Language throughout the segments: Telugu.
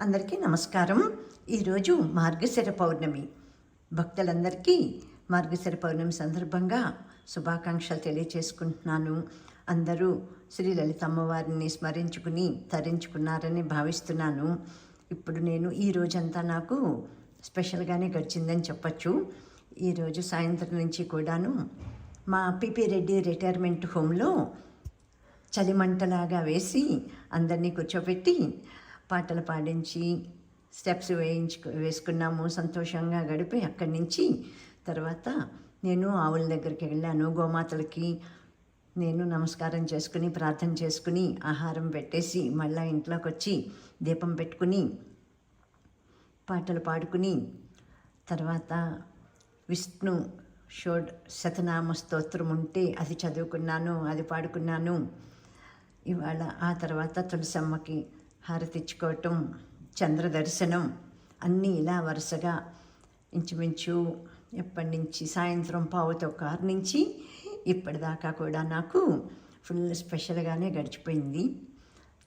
అందరికీ నమస్కారం. ఈరోజు మార్గశిర పౌర్ణమి. భక్తులందరికీ మార్గశిర పౌర్ణమి సందర్భంగా శుభాకాంక్షలు తెలియచేసుకుంటున్నాను. అందరూ శ్రీ లలిత అమ్మవారిని స్మరించుకుని తరించుకున్నారని భావిస్తున్నాను. ఇప్పుడు నేను ఈ రోజంతా నాకు స్పెషల్గానే గడిచిందని చెప్పచ్చు. ఈరోజు సాయంత్రం నుంచి కూడాను మా పిపి రెడ్డి రిటైర్మెంట్ హోమ్లో చలిమంటలాగా వేసి అందరినీ కూర్చోబెట్టి పాటలు పాడించి స్టెప్స్ వేయించు వేసుకున్నాము. సంతోషంగా గడిపి అక్కడి నుంచి తర్వాత నేను ఆవుల దగ్గరికి వెళ్ళాను. గోమాతలకి నేను నమస్కారం చేసుకుని ప్రార్థన చేసుకుని ఆహారం పెట్టేసి మళ్ళా ఇంట్లోకి వచ్చి దీపం పెట్టుకుని పాటలు పాడుకుని తర్వాత విష్ణు షోడ్ శతనామ స్తోత్రం ఉంటే అది చదువుకున్నాను అది పాడుకున్నాను. ఇవాళ ఆ తర్వాత తులసమ్మకి హారతిచ్చుకోవటం చంద్ర దర్శనం అన్నీ ఇలా వరుసగా ఇంచుమించు ఎప్పటి నుంచి సాయంత్రం పావుతో కారు నుంచి ఇప్పటిదాకా కూడా నాకు ఫుల్ స్పెషల్గానే గడిచిపోయింది.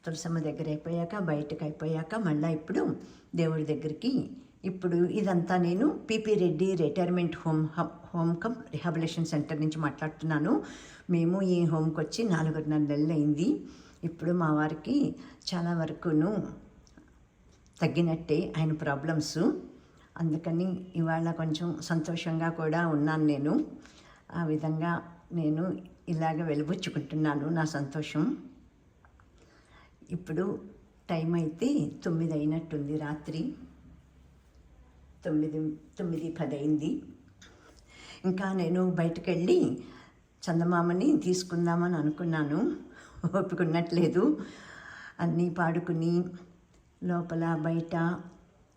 తులసమ్మ దగ్గర అయిపోయాక బయటకు అయిపోయాక మళ్ళీ ఇప్పుడు దేవుడి దగ్గరికి ఇప్పుడు ఇదంతా నేను PP Reddy retirement home home cum rehabilitation centre నుంచి మాట్లాడుతున్నాను. మేము ఈ హోమ్కి వచ్చి నాలుగున్నర నెలలు అయింది ఇప్పుడు మా వారికి చాలా వరకును తగ్గినట్టే ఆయన ప్రాబ్లమ్స్. అందుకని ఇవాళ కొంచెం సంతోషంగా కూడా ఉన్నాను నేను. ఆ విధంగా నేను ఇలాగ వెలుబుచ్చుకుంటున్నాను నా సంతోషం. ఇప్పుడు టైం అయితే తొమ్మిది అయినట్టుంది రాత్రి. తొమ్మిది తొమ్మిది పది అయింది ఇంకా నేను బయటకు వెళ్ళి చందమామని తీసుకుందామని అనుకున్నాను. ఒప్పుకున్నట్లేదు. అన్నీ పాడుకుని లోపల బయట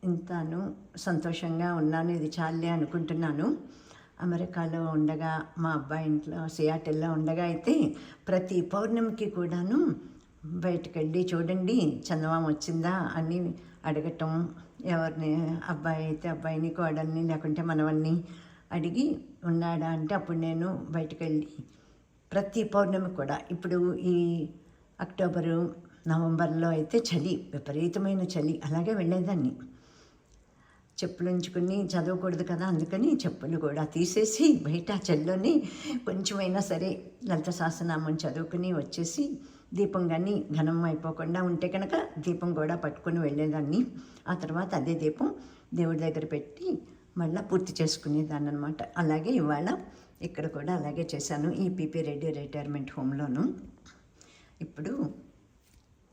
ఇంతాను సంతోషంగా ఉన్నాను ఇది చాలే అనుకుంటున్నాను. అమెరికాలో ఉండగా మా అబ్బాయి ఇంట్లో సియాటెల్లో ఉండగా అయితే ప్రతి పౌర్ణమికి కూడాను బయటకు వెళ్ళి చూడండి చందమామ వచ్చిందా అని అడగటం ఎవరిని అబ్బాయి అయితే అబ్బాయిని కోడల్ని లేకుంటే మనవన్ని అడిగి ఉన్నాడా అంటే అప్పుడు నేను బయటకు వెళ్ళి ప్రతి పౌర్ణమి కూడా ఇప్పుడు ఈ అక్టోబరు నవంబర్లో అయితే చలి విపరీతమైన చలి అలాగే వెళ్ళేదాన్ని. చెప్పులు ఉంచుకుని చదవకూడదు కదా అందుకని చెప్పులు కూడా తీసేసి బయట చెల్లోని కొంచెమైనా సరే లలిత శాసనామం చదువుకుని వచ్చేసి దీపం కానీ ఘనం అయిపోకుండా ఉంటే కనుక దీపం కూడా పట్టుకొని వెళ్ళేదాన్ని. ఆ తర్వాత అదే దీపం దేవుడి దగ్గర పెట్టి మళ్ళీ పూర్తి చేసుకునేదాన్ని అనమాట అలాగే ఇవాళ ఇక్కడ కూడా అలాగే చేశాను ఈ పీపీ రెడ్డి రిటైర్మెంట్ హోమ్లోను. ఇప్పుడు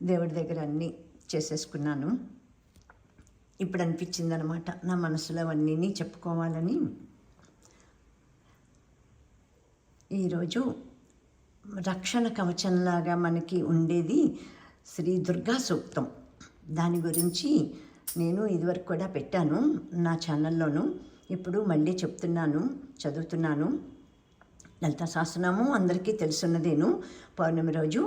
దేవుడి దగ్గర అన్నీ చేసేసుకున్నాను. ఇప్పుడు అనిపించింది అనమాట నా మనసులో అవన్నీ చెప్పుకోవాలని. ఈరోజు రక్షణ కవచంలాగా మనకి ఉండేది శ్రీ దుర్గా సూక్తం. దాని గురించి నేను ఇదివరకు కూడా పెట్టాను నా ఛానల్లోను. ఇప్పుడు మళ్ళీ చెప్తున్నాను చదువుతున్నాను. లలిత శాసనము అందరికీ తెలుసున్నదేను పౌర్ణమి రోజు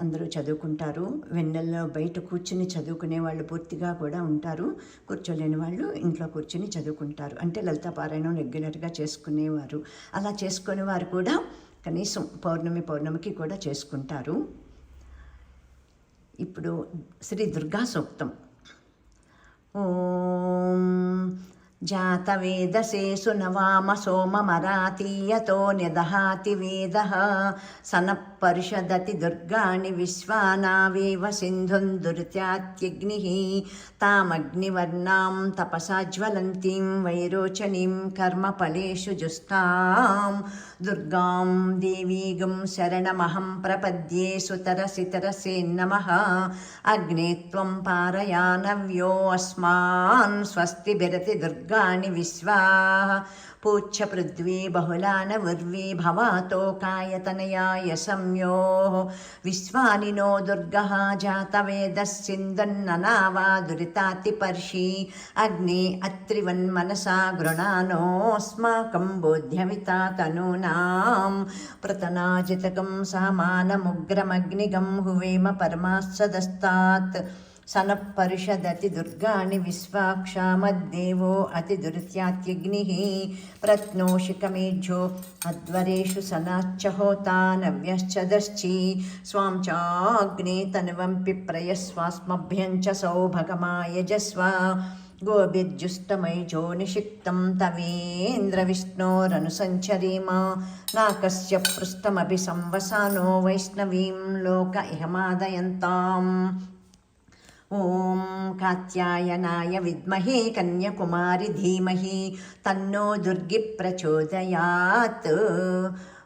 అందరూ చదువుకుంటారు. వెన్నెల్లో బయట కూర్చుని చదువుకునే వాళ్ళు పూర్తిగా కూడా ఉంటారు. కూర్చోలేని వాళ్ళు ఇంట్లో కూర్చుని చదువుకుంటారు. అంటే లలిత పారాయణం రెగ్యులర్గా చేసుకునేవారు. అలా చేసుకునే వారు కూడా కనీసం పౌర్ణమి పౌర్ణమికి కూడా చేసుకుంటారు. ఇప్పుడు శ్రీ దుర్గా సూక్తం ఓం జాతవేదసే సునవామ సోమమరాతీయతో నిదహాతి వేద సనపరిషదతి దుర్గాణి విశ్వానావేవ సింధుం దురిత్యాత్యగ్ని తామగ్నివర్ణాం తపసా వైరోచనీం కర్మఫలేషు జుస్తాం. దుర్గాం దేవీగం శరణమహం ప్రపద్యే సుతరసితరసే నమ. అగ్నే త్వం పారయానవ్యో అస్మాన్ స్వస్తిభిరతి దుర్గాణి విశ్వా. पूच्छपृथ्वी बहुलानवुर्वी भवातोकायतनयाय संयोः विश्वानिनो दुर्गः जातवेदस्सिन्दन्ननावा दुरितातिपर्षि। अग्नि अत्रिवन्मनसा गृणानोऽस्माकं बोध्यमिता तनूनां प्रतनाजितकं समानमुग्रमग्निगं हुवेम परमास्सदस्तात्। सनःपरिषदतिदुर्गाणि विश्वाक्षामद्देवो अतिदुरित्यात्यग्निः प्रत्नोषिकमेढ्यो अध्वरेषु सनाच्च होता नव्यश्च दश्चि स्वां चाग्ने तनुवं पिप्रयस्वास्मभ्यं च सौभगमायजस्व गोभिर्जुष्टमयिजो निषिक्तं तवेन्द्रविष्णोरनुसञ्चरीमा नाकस्य पृष्ठमभि संवसानो वैष्णवीं लोक इहमादयन्ताम् ఓం కాత్యాయనాయ విద్మహే కన్యకుమారి ధీమహి తన్నో దుర్గి ప్రచోదయాత్.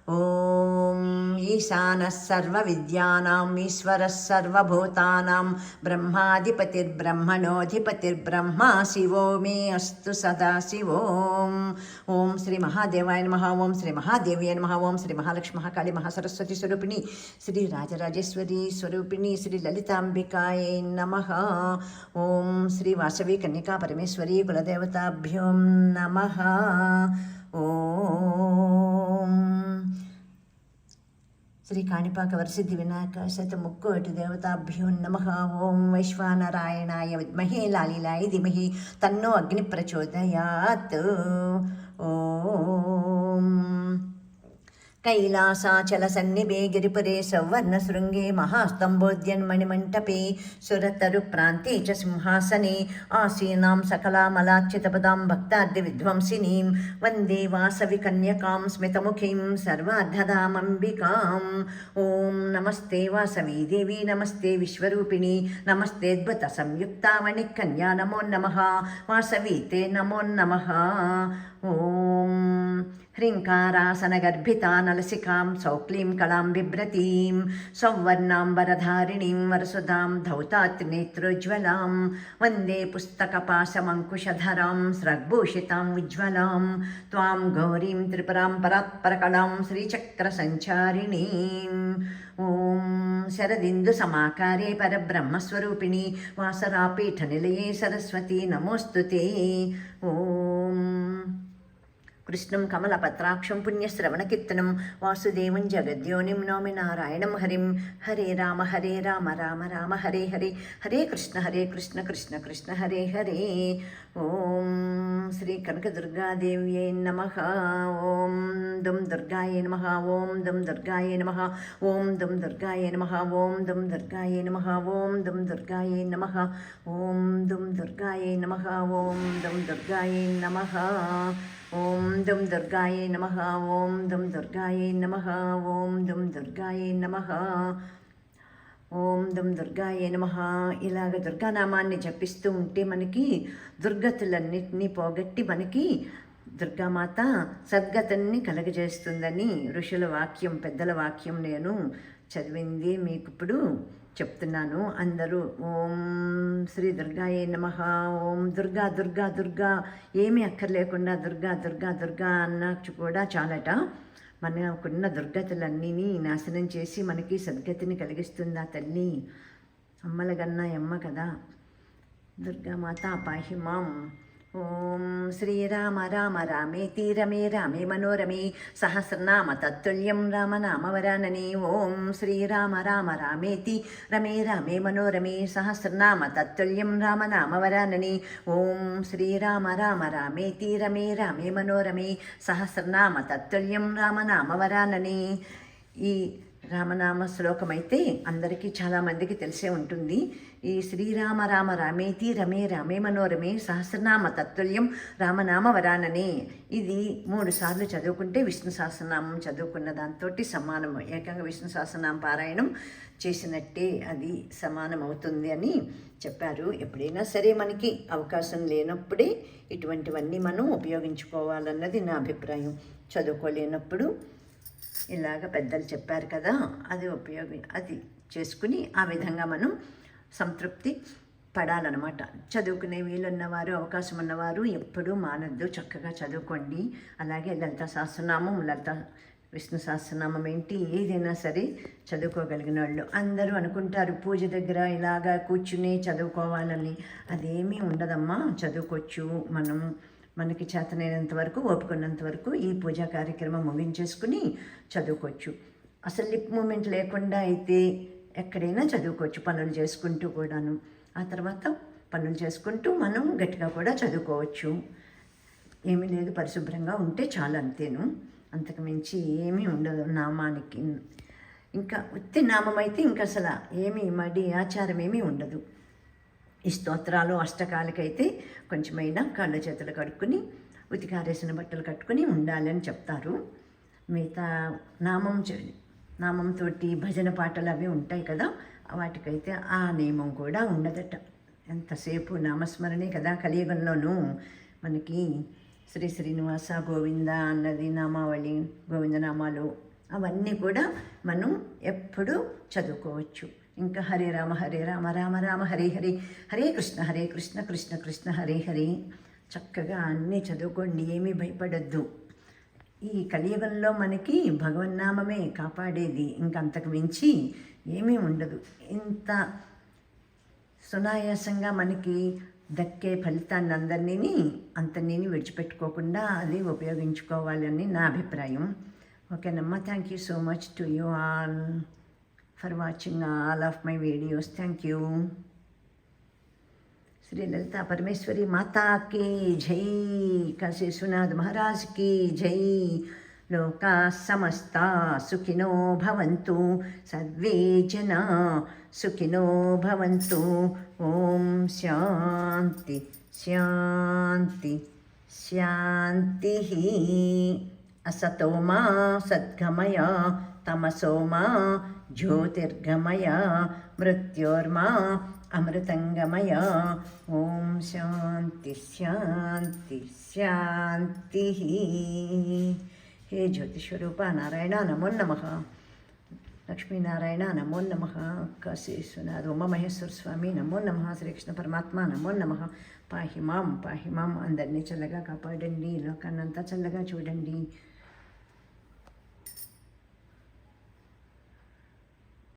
ఓం ఈశాన సర్వ విద్యానాం ఈశ్వర సర్వభూతానాం బ్రహ్మాధిపతిర్బ్రహ్మణోధిపతిర్బ్రహ్మ శివో మే అస్తు సదా ఓం శ్రీ మహాదేవాయ నమ ఓం శ్రీ మహాదేవ్య నమ ఓం శ్రీ మహాలక్ష్మి మహాకాళి మహాసరస్వతి స్వరూపిణి శ్రీ రాజరాజేశ్వరి స్వరూపిణి శ్రీ లలితాంబికాయ నమ ఓం శ్రీ వాసవి కన్యకా పరమేశ్వరి కులదేవతాభ్యం నమ ఓం. శ్రీ కాణిపాక వరసిద్ధి వినాయక శతముక్కోటి దేవతాభ్యో నమ ఓం వైశ్వానరాయణాయ విద్మహే లాలీలాయ ధిమహి తన్నో అగ్ని ప్రచోదయాత్ ഓം కైలాసాచల సన్నిభే గిరిపురే సౌవర్ణ శృంగే మహాస్తంభోద్యన్మణిమంటపే సురతరు ప్రాంతే చ సింహాసనే ఆసీనాం సకలామలాచ్యుతపదాం భక్తార్థి విధ్వంసినీం. వందే వాసవి కన్యకాం స్మితముఖీం సర్వార్ధదామంబికాం ఓం నమస్తే వాసవి దేవి నమస్తే విశ్వరూపిణి. నమస్తేద్భుత సంయుక్తామణి కన్యా నమో నమ. వాసవి తే నమో నమ. ఓం హ్రీంకారాసనగర్భితాం నలసికాం సౌక్లీం కళాం బిభ్రతీం సౌవర్ణాం వరధారిణీం వరసుధాం ధౌతాత్రినేత్రోజ్వలాం వందే పుస్తక పుస్తకపాశమంకుశధరాం స్రగ్భూషితాం ఉజ్వలాం త్వాం గౌరీం త్రిపురాం పరాత్పరకళాం శ్రీచక్ర సంచారిణీం ఓం శరదిందు సమాకారే పరబ్రహ్మస్వరూపిణి వాసరాపీఠ నిలయే సరస్వతి నమోస్తుతే ఓం కృష్ణం కమలపత్రాక్షం పుణ్యశ్రవణకీర్తనం వాసుదేవం జగద్యోనిం నోమి నారాయణం హరిం. హరే రామ హరే రామ రామ రామ హరే హరే. హరే కృష్ణ హరే కృష్ణ కృష్ణ కృష్ణ హరే హరే. ఓం శ్రీ కనకదుర్గాదేవ్యై నమ ఓం దుం దుర్గాయ నమ ఓం దుం దుర్గాయ నమ ఓం దుం దుర్గాయ నమ ఓం దుం దుర్గాయ నమ ఓం దుం దుర్గాయ నమ ఓం దుం దుర్గాయ నమ ఓం దుం దుర్గాయ నమ ఓం దుం దుర్గాయ నమ ఓం దుం దుర్గాయ నమ ఓం దుం దుర్గాయ నమ ఓం దుర్గా దుర్గాయ నమ. ఇలాగ దుర్గానామాన్ని జపిస్తూ ఉంటే మనకి దుర్గతులన్నింటినీ పోగొట్టి మనకి దుర్గామాత సద్గతుల్ని కలగజేస్తుందని ఋషుల వాక్యం పెద్దల వాక్యం నేను చదివింది మీకు ఇప్పుడు చెప్తున్నాను. అందరూ ఓం శ్రీ దుర్గాయే నమ. ఓం దుర్గా దుర్గా దుర్గా. ఏమీ అక్కర్లేకుండా దుర్గా దుర్గా దుర్గా అన్నచ్చు కూడా చాలట. మనకున్న దుర్గతులన్నీ నాశనం చేసి మనకి సద్గతిని కలిగిస్తుందా తల్లి? అమ్మలగన్న ఎమ్మ కదా. దుర్గామాత పాహిమాం ఓం శ్రీరామ రామ రామేతి రమే రామే మనోరమే సహస్రనామ తత్తుల్యం రామనామవరానని ఓం శ్రీరామ రామ రామేతి రమే రామే మనోరమే సహస్రనామ తత్తుల్యం రామనామవరానని ఓం శ్రీరామ రామ రామేతి రమే రామే మనోరమే సహస్రనామ తత్తుల్యం రామనామవరానని ఈ రామనామ శ్లోకం అయితే అందరికీ చాలామందికి తెలిసే ఉంటుంది. ఈ శ్రీరామ రామ రామేతి రమే రామే మనోరమే సహస్రనామ తత్తుల్యం రామనామ వరాననే. ఇది మూడు సార్లు చదువుకుంటే విష్ణు సహస్రనామం చదువుకున్న దాంతో సమానం ఏకంగా విష్ణు సహస్రనామ పారాయణం చేసినట్టే అది సమానం అవుతుంది అని చెప్పారు. ఎప్పుడైనా సరే మనకి అవకాశం లేనప్పుడే ఇటువంటివన్నీ మనం ఉపయోగించుకోవాలన్నది నా అభిప్రాయం. చదువుకోలేనప్పుడు ఇలాగ పెద్దలు చెప్పారు కదా అది ఉపయోగి అది చేసుకుని ఆ విధంగా మనం సంతృప్తి పడాలన్నమాట. చదువుకునే వీలున్నవారు అవకాశం ఉన్నవారు ఎప్పుడూ మానద్దు. చక్కగా చదువుకోండి. అలాగే లలిత సహస్రనామం లలిత విష్ణు సహస్రనామం ఏంటి ఏదైనా సరే చదువుకోగలిగిన వాళ్ళు అందరూ అనుకుంటారు పూజ దగ్గర ఇలాగా కూర్చుని చదువుకోవాలని. అదేమీ ఉండదమ్మా చదువుకోవచ్చు మనం. మనకి చేతనైనంత వరకు ఓపుకున్నంత వరకు ఈ పూజా కార్యక్రమం ముగించేసుకుని చదువుకోవచ్చు. అసలు లిప్ మూమెంట్ లేకుండా అయితే ఎక్కడైనా చదువుకోవచ్చు పనులు చేసుకుంటూ కూడాను. ఆ తర్వాత పనులు చేసుకుంటూ మనం గట్టిగా కూడా చదువుకోవచ్చు. ఏమీ లేదు పరిశుభ్రంగా ఉంటే చాలు అంతేను. అంతకు మించి ఏమీ ఉండదు నామానికి. ఇంకా ఉత్తి నామం అయితే ఇంకా అసలు ఏమీ మడి ఆచారం ఏమీ ఉండదు. ఈ స్తోత్రాలు అష్టకాలకైతే కొంచెమైనా కాళ్ళ చేతులు కడుక్కుని ఉతికారేసిన బట్టలు కట్టుకుని ఉండాలని చెప్తారు. మిగతా నామం నామంతో భజన పాటలు అవి ఉంటాయి కదా వాటికైతే ఆ నియమం కూడా ఉండదట. ఎంతసేపు నామస్మరణే కదా కలియుగంలోనూ. మనకి శ్రీ శ్రీనివాస గోవింద అన్నది నామావళి గోవిందనామాలు అవన్నీ కూడా మనం ఎప్పుడూ చదువుకోవచ్చు. ఇంకా హరే రామ హరే రామ రామ రామ హరే హరే. హరే కృష్ణ హరే కృష్ణ కృష్ణ కృష్ణ హరే హరే. చక్కగా అన్నీ చదువుకోండి ఏమీ భయపడద్దు. ఈ కలియుగంలో మనకి భగవన్నామమే కాపాడేది. ఇంకంతకు మించి ఏమీ ఉండదు. ఇంత సునాయాసంగా మనకి దక్కే ఫలితాన్ని అందరినీ అంతని విడిచిపెట్టుకోకుండా అది ఉపయోగించుకోవాలని నా అభిప్రాయం. ఓకేనమ్మా thank you so much to you all for watching all of my videos. Thank you. Shri Lalita Parameshwari माता की जय काशी सुनाथ महाराज की जय लोका समस्ता सुखिनो भवन्तु सर्वे जना सुखिनो भवन्तु ॐ शान्ति शान्ति शान्तिः असतो मा सद्गमय तमसो मा ज्योतिर्गमय मृत्योर्मा అమృతంగమయ ఓం శాంతి శాంతి శాంతి హే జ్యోతిస్వరూప నారాయణ నమో నమ లక్ష్మీనారాయణ నమో నమ కాశీ విశ్వనాథ్ ఉమామహేశ్వర స్వామి నమో నమ శ్రీకృష్ణ పరమాత్మ నమో నమ పాహి మాం పాహి మాం అందరినీ చల్లగా కాపాడండి లోకాన్నంతా చల్లగా చూడండి.